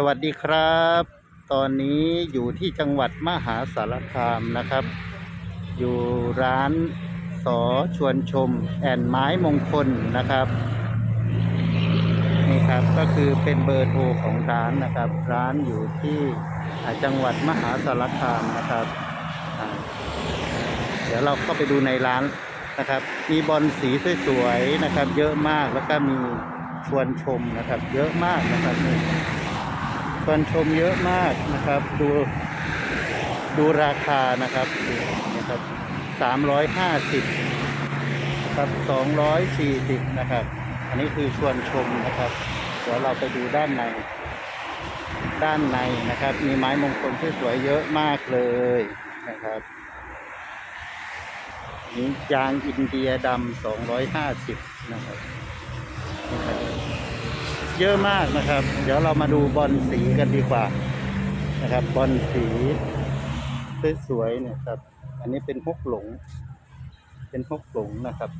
สวัสดีครับ ตอนนี้อยู่ที่จังหวัดมหาสารคามนะครับ อยู่ร้านสอชวนชม แอนไม้มงคลนะครับนี่ครับก็คือเป็นเบอร์โทรของร้านนะครับ ร้านอยู่ที่จังหวัดมหาสารคามนะครับ เดี๋ยวเราเข้าไปดูในร้านนะครับ มีบอลสีสวยๆนะครับ เยอะมากแล้วก็มีชวนชมนะครับ เยอะมากนะครับนี่ ชวนชมเยอะมากนะครับ ดูดูราคานะครับนะครับสามร้อยห้าสิบครับสองร้อยสี่สิบนะครับ อันนี้คือชวนชมนะครับ เดี๋ยวเราไปดูด้านใน ด้านในนะครับ มีไม้มงคลที่สวยเยอะมากเลยนะครับนี่ยางอินเดียดำสองร้อยห้าสิบนะครับ เยอะมากนะครับ เดี๋ยวเรามาดูบอลสีกันดีกว่านะครับ บอลสีสวยๆเนี่ยครับ อันนี้เป็นฮกหลง เป็นฮกหลงนะครับ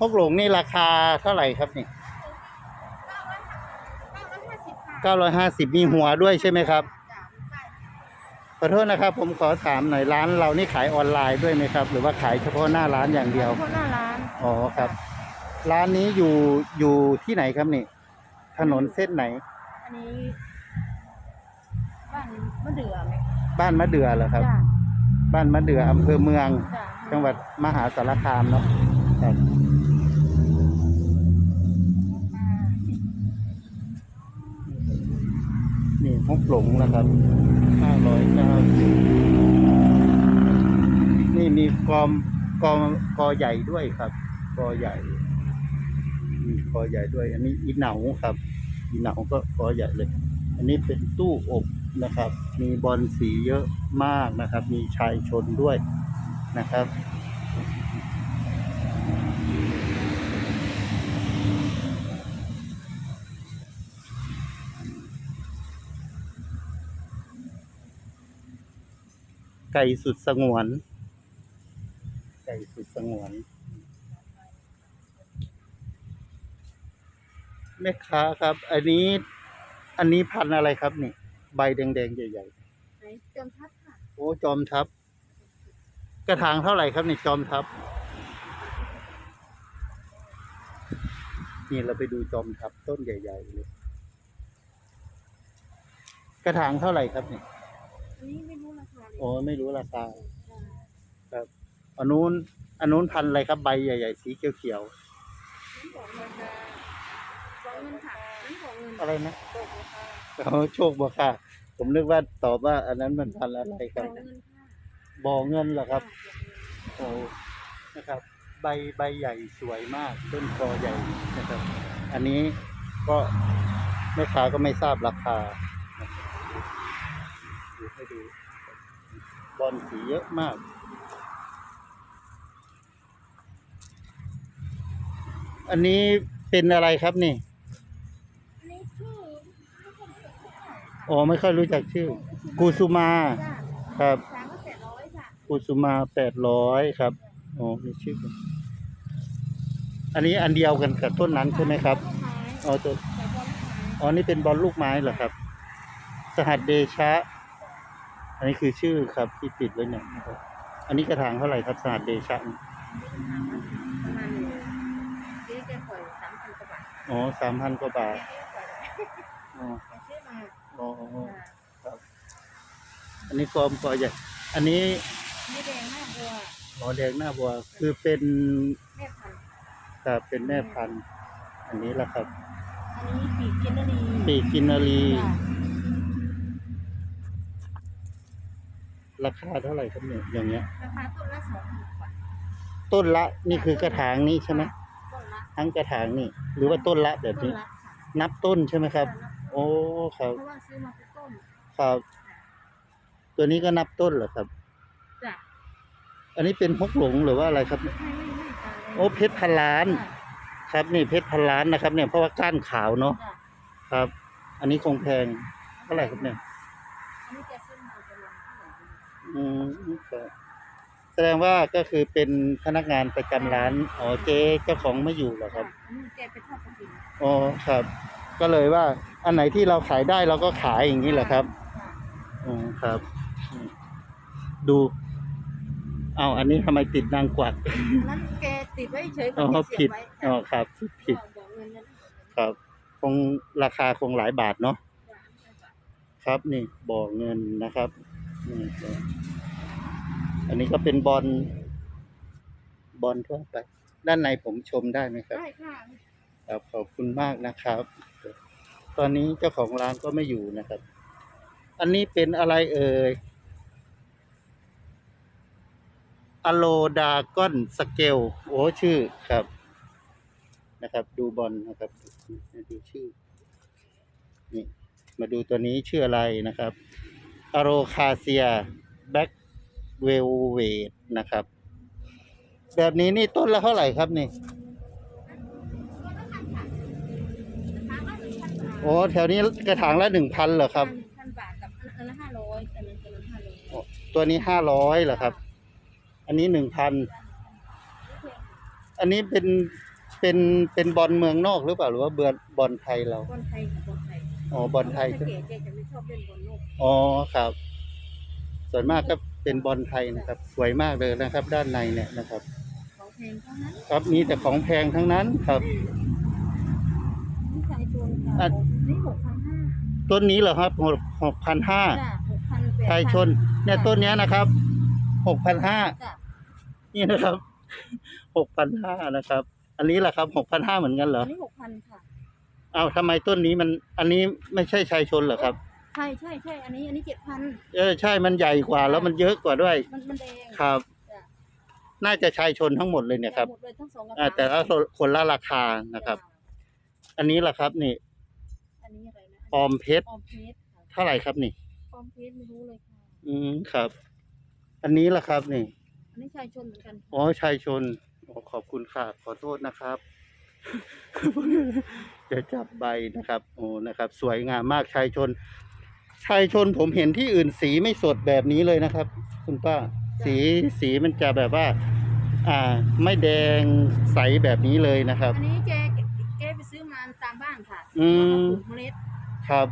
ฮกหลงนี่ราคาเท่าไหร่ครับนี่เก้าร้อยห้าสิบค่ะ950มีหัวด้วยใช่ไหมครับจ้ะใช่ข อโทษนะครับ ผมขอถามหน่อยร้านเรานี่ขายออนไลน์ด้วยไหมครับ หรือว่าขายเฉพาะหน้าร้านอย่างเดียวเฉพาะหน้าร้านอ๋อครับ ร้านนี้อยู่อยู่ที่ไหนครับนี่ ถนนเส้นไหน อันนี้ บ้านมะเดื่อไหมบ้านมะเดื่อเหรอครับ จ้ะบ้านมะเดื่ออำเภอเมือง จ้ะจังหวัดมหาสารคามเนาะครับ นี่ฮกหลงนะครับห้าร้อยเก้าสิบนี่มีกอมกอมกอใหญ่ด้วยครับ กอใหญ่ มีกอใหญ่ด้วย อันนี้อีเหนาครับ อีเหนาก็กอใหญ่เลย อันนี้เป็นตู้อบนะครับ มีบอลสีเยอะมากนะครับ มีชายชนด้วยนะครับ ไก่สุดสงวน ไก่สุดสงวน แม่ค้าครับ อันนี้ อันนี้พันธุ์อะไรครับนี่ ใบแดงๆ ใหญ่ไหนจอมทัพค่ะๆ โอ้จอมทัพกระถางเท่าไหร่ครับนี่จอมทัพนี่เราไปดูจอมทัพต้นใหญ่ๆเลยกระถางเท่าไหร่ครับนี่ อันนี้ไม่รู้ราคาเลย โอ้ไม่รู้ราคาจ้ะครับอันนู้นอันนู้นพันธุ์อะไรครับใบใหญ่ ๆ สีเขียวนั่นบอกราคาบอกเงินค่ะนั่นบอกเงินๆอะไรนะบอกราคาเขาโชคบ่ค่ะ ผมนึกว่าตอบว่าอันนั้นมันพันธุ์อะไรบครัอบกเงินค่ะบ่อเงินเหรอครับจ้ะบอกเงินโอ้นะครับ ใบใบใหญ่สวยมาก ต้นคอใหญ่นะครับ อันนี้ก็แม่ค้าก็ไม่ทราบราคาดูให้ดู บอลสีเยอะมาก อันนี้เป็นอะไรครับนี่อันนี้ชื่อไม่ค่อยรู้จักเท่าไหร่ค่ะอ๋อไม่ค่อยรู้จักชื่อ กูสุมาจ้ะครับสามก็แปดร้อยค่ะกุสุมาแปดร้อยครับอ๋อมีชื่อ อันนี้อันเดียวกันกับต้นนั้นใช่ไหมครับอ๋อตัวแต่บอลลูกไม้อ๋อนี่เป็นบอลลูกไม้เหรอครับ สหัสเดชะ อันนี้คือชื่อครับที่ติดไว้เนี่ยนะครับ อันนี้กระถางเท่าไหร่ครับสหัสเดชะนี่ประมาณนี้ที่แกปล่อยสามพันกว่าบาทอ๋อสามพันกว่าบาทแกปล่อยอ๋อแกซื้อมาอ๋ออ่าครับ อันนี้ฟอร์มกอใหญ่ อันนี้ไม่แดงหน้าบัวหมอแดงหน้าบัว คือเป็นแม่พันธุ์ครับเป็นแม่พันธุ์ อันนี้แหละครับ อันนี้ปีกกินนารีปีกกินนารี จ้ะ ราคาเท่าไหร่ครับเนี่ยอย่างเงี้ย ราคาต้นละสองพันกว่าต้นละนี่คือกระถางนี่ใช่ไหมต้นละทั้งกระถางนี่ หรือว่าต้นละแบบต้นนี้ ละค่ะนับต้นใช่ไหมครับ โอ้ครับเพราะว่าซื้อมาเป็นต้นครับ ตัวนี้ก็นับต้นเหรอครับ จ้ะอันนี้เป็นฮกหลงหรือว่าอะไรครับ ไม่ไม่ไม่ตายโอ้เพชรพันล้าน จ้ะครับนี่เพชรพันล้านนะครับ เนี่ยเพราะว่าก้านขาวเนาะจ้ะครับ อันนี้คงแพงเท่าไหร่ครับเนี่ย อันนี้แกซื้อมาเป็นลังเท่าไหร่อืมครับแสดงว่าก็คือเป็นพนักงานประจำร้าน อ๋อเจ๊เจ้าของไม่อยู่เหรอครับอันนี้แกไปทอดกระถิ่นอ๋อครับ ก็เลยว่า อันไหนที่เราขายได้เราก็ขายอย่างนี้เหรอครับ ค่ะอ๋อครับอืมดู เอาอันนี้ทำไมติดนางกวักอันนั้นแกติดไว้เฉยๆอ๋อแกเสีผิยดบไว้อ๋อครับผิดบอกเงินนั้นครับ คงราคาคงหลายบาทเนาะ ครับนี่บ่อเงินนะครับ นี่ครับอันนี้ก็เป็นบอลบอลทั่วไป ด้านในผมชมได้ไหมครับ ได้ค่ะครับขอบคุณมากนะครับ ตอนนี้เจ้าของร้านก็ไม่อยู่นะครับ อันนี้เป็นอะไรเอ่ยอโลดากอนสเกลโอ้ชื่อครับ นะครับ ดูบอลนะครับดูชื่อ นี่ มาดูตัวนี้ชื่ออะไรนะครับ อโรคาเซียแบ็กเวลเวดนะครับ แบบนี้นี่ต้นละเท่าไหร่ครับนี่โอ้แถวนี้กระถางละหนึ่งพันเหรอครับหนึ่งพันบาทกับอันละห้าร้อยอันนั้นอันนั้นห้าร้อยโอ้ตัวนี้ห้าร้อยเหรอครับ อันนี้หนึ่งพันอันนี้เป็นเป็นเป็นบอลเมืองนอกหรือเปล่าหรือว่าเบือบอลไทยเราบอลไทยกับบอลไทย อ๋อบอลไทยถ้าเก๋แกจะไม่ชอบเล่นบอลโลกอ๋อครับ ส่วนมากก็เป็นบอลไทยนะครับ สวยมากเลยนะครับ ด้านในเนี่ยนะครับ ของแพงเท่านั้นครับมีแต่ของแพงทั้งนั้นครับ นี่ชายชนค่ะอะนี่หกพันห้าต้นนี้เหรอครับหกหกพันห้าจ้ะหกพันแปดชายชน เนี่ยต้นเนี้ยนะครับหกพันห้าจ้ะนี่นะครับหกพันห้านะครับ อันนี้แหละครับหกพันห้าเหมือนกันเหรอ อันนี้หกพันค่ะ อ้าวทำไมต้นนี้มัน อันนี้ไม่ใช่ชายชนเหรอครับ ใช่ใช่ใช่อันนี้อันนี้เจ็ดพันเออใช่มันใหญ่กว่าแล้วมันเยอะกว่าด้วย มันมันแดงครับ จ้ะน่าจะชายชนทั้งหมดเลยเนี่ยครับหมดเลยทั้งสองกระอ่าถางแต่ละคนละราคานะครับอันนี้แหละครับนี่อันนี้อะไรนะออมเพชรออมเพชรค่ะเท่าไหร่ครับนี่ ออมเพชรไม่รู้เลยค่ะอืมครับ อันนี้แหละครับนี่ อันนี้ชายชนเหมือนกันค่ะ อ๋อชายชนโอ้ขอบคุณค่ะขอโทษนะครับ เดี๋ยวจับใบนะครับ โอ้นะครับ สวยงามมากชายชน ชายชนผมเห็นที่อื่นสีไม่สดแบบนี้เลยนะครับ คุณป้า สีสีมันจะแบบว่า อ่า ไม่แดงใสแบบนี้เลยนะครับ อันนี้แกแกไปซื้อมาตามบ้านค่ะอืมแล้วก็ปลูกเมล็ด ครับ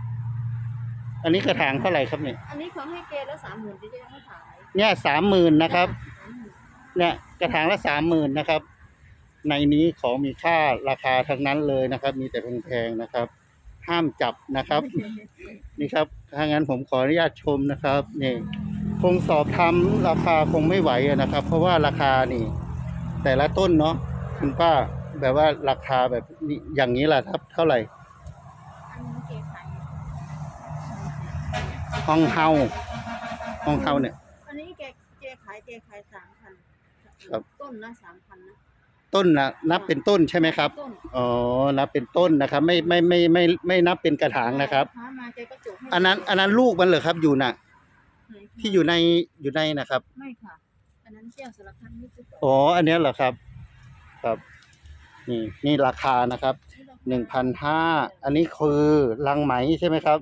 อันนี้กระถางเท่าไหร่ครับเนี่ยอันนี้เขาให้แกแล้วสามหมื่นที่จะยังไม่ขายเนี่ยสามหมื่นนะครับ30,000เนี่ยกระถางละสามหมื่นนะครับ ในนี้ของมีค่าราคาทั้งนั้นเลยนะครับ มีแต่แพงๆนะครับ ห้ามจับนะครับ นี่ครับถ้างั้นผมขออนุญาตชมนะครับนี่คงสอบทำราคาคงไม่ไหวอะนะครับ เพราะว่าราคานี่ แต่ละต้นเนาะคุณป้าแบบว่าราคาแบบนี้อย่างนี้แหละครับเท่าไหร่อันนี้แกขายฮองเฮาฮองเฮาเนี่ย อันนี้แกแกขายแกขายสามพันครับ ต้นละสามพันนะ ต้นนะนับเป็นต้นใช่ไหมครับ ต้นอ๋อ นับเป็นต้นนะครับ ไม่ไม่ไม่ไม่ไม่ไม่นับเป็นกระถางนะครับ หามาแกก็จกให้อันนั้นอันนั้นลูกมันเหรอครับอยู่น่ะ ไหนคะที่อยู่ในอยู่ในนะครับ ไม่ค่ะ อันนั้นแก้วสารพัดนี่คืออ๋อ อันเนี้ยเหรอครับ ครับ นี่นี่ราคานะครับหนึ่งพันห้าอันนี้คือลังไหมใช่ไหมครับ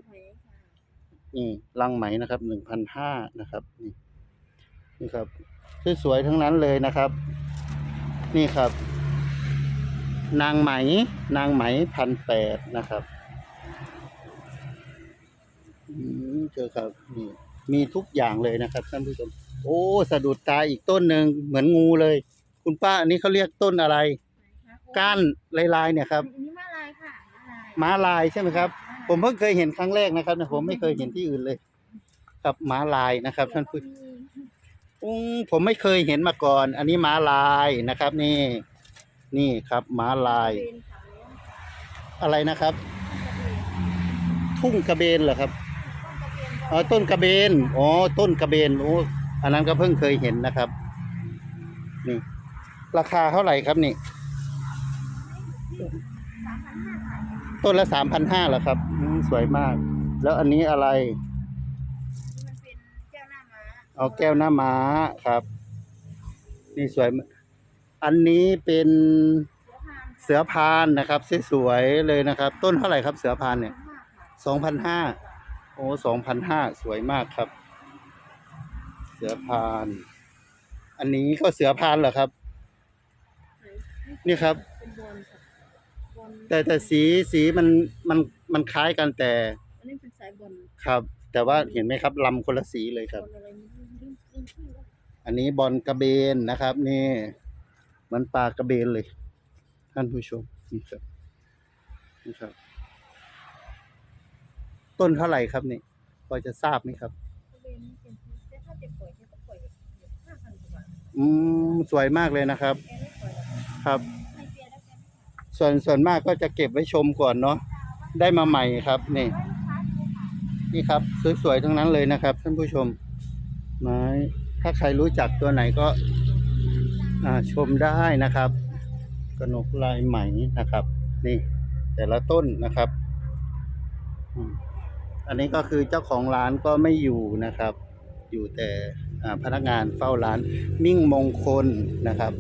นี่ลังไหมนะครับหนึ่งพันห้านะครับ นี่นี่ครับสวยๆทั้งนั้นเลยนะครับ นี่ครับ นางไหม นางไหมพันแปดนะครับอืมเจอครับนี่มีทุกอย่างเลยนะครับท่านผู้ชมโอ้สะดุดตาอีกต้นหนึ่งเหมือนงูเลย คุณป้าอันนี้เขาเรียกต้นอะไร ก้านลายๆเนี่ยครับอันนี้ม้าลายค่ะม้าลายใช่ไหมครับ ผมเพิ่งเคยเห็นครั้งแรกนะครับแต่ผมไม่เคยเห็นที่อื่นเลยครับม้าลายนะครับ ท่านผู้ อุ้งผมไม่เคยเห็นมาก่อน อันนี้ม้าลายนะครับ นี่ นี่ครับม้าลายเป็นขาวอะไรนะครับ ทุ่งกระเบนเหรอครับต้นกระเทียมอ๋อต้นกระเบนอ๋อต้นกระเบนโอ้อันนั้นก็เพิ่งเคยเห็นนะครับ นี่ ราคาเท่าไหร่ครับนี่สามพันห้าค่ะต้นละสามพันห้าเหรอครับอืมสวยมาก แล้วอันนี้อะไรนี่มัน เป็นแก้วหน้าม้าเอาแก้วหน้าม้าครับ นี่สวยมากอันนี้เป็นเสือพานเสือพานนะครับสวยๆเลยนะครับ ต้นเท่าไหร่ครับเสือพานเนี่ยมากค่ะสองพันห้าโอ้สองพันห้าสวยมากครับ เสือพาน อันนี้ก็เสือพานเหรอครับไหนนี่ครับเป็นบอลค่ะบอลแต่แต่สีสีมันมันมันคล้ายกันแต่ อันนี้เป็นสายบอลครับ แต่ว่าเห็นไหมครับลำคนละสีเลยครับบ อลอะไรไม่รู้ลืมลืมชื่อแล้วอันนี้บอลกระเบนนะครับ นี่เหมันปลากระเบนเลย ท่านผู้ชมนี่ครับนี่ครับ ต้นเท่าไหร่ครับนี่พอจะทราบไหมครับก็เลยไม่เป็นที่แต่ถ้าจะปล่อยเนี่ยก็ปล่อยห้าพันกว่าบาทอืมสวยมากเลยนะครับแกไม่ปล่อยหรอกครับให้เปียแล้วแกไม่ขายส่วนส่วนมากก็จะเก็บไว้ชมก่อนเนาะได้มาใหม่ครับ นี่ นี่ครับ สวยๆทั้งนั้นเลยนะครับ ท่านผู้ชม ไม้ ถ้าใครรู้จักตัวไหนก็ชมได้นะครับกนกลายไหมนะครับ นี่ แต่ละต้นนะครับ อันนี้ก็คือเจ้าของร้านก็ไม่อยู่นะครับ อยู่แต่พนักงานเฝ้าร้านมิ่งมงคลนะครับ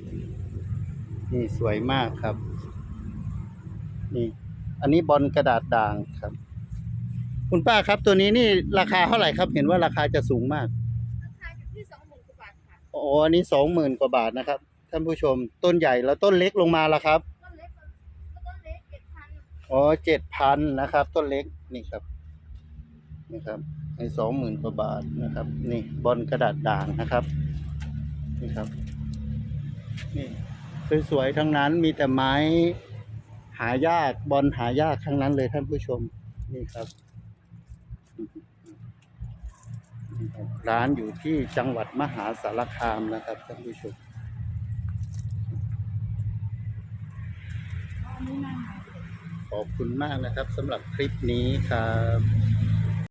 นี่สวยมากครับ นี่ อันนี้บอลกระดาษด่างครับ คุณป้าครับตัวนี้นี่ราคาเท่าไหร่ครับ เห็นว่าราคาจะสูงมาก อ๋ออันนี้สองหมื่นกว่าบาทนะครับ ท่านผู้ชมต้นใหญ่แล้วต้นเล็กลงมาละครับต้นเล็กแล้วต้นเล็กเจ็ดพันอ๋อเจ็ดพันนะครับ ต้นเล็กนี่ครับนี่ครับในสองหมื่นกว่าบาทนะครับ นี่บอลกระดาษด่างนะครับนี่ครับนี่สวยๆทั้งนั้นมีแต่ไม้หายากบอลหายากทั้งนั้นเลยท่านผู้ชมนี่ครับนี่ค ร้านอยู่ที่จังหวัดมหาสารคามนะครับท่านผู้ชมขอบคุณมากนะครับสำหรับคลิปนี้ครับ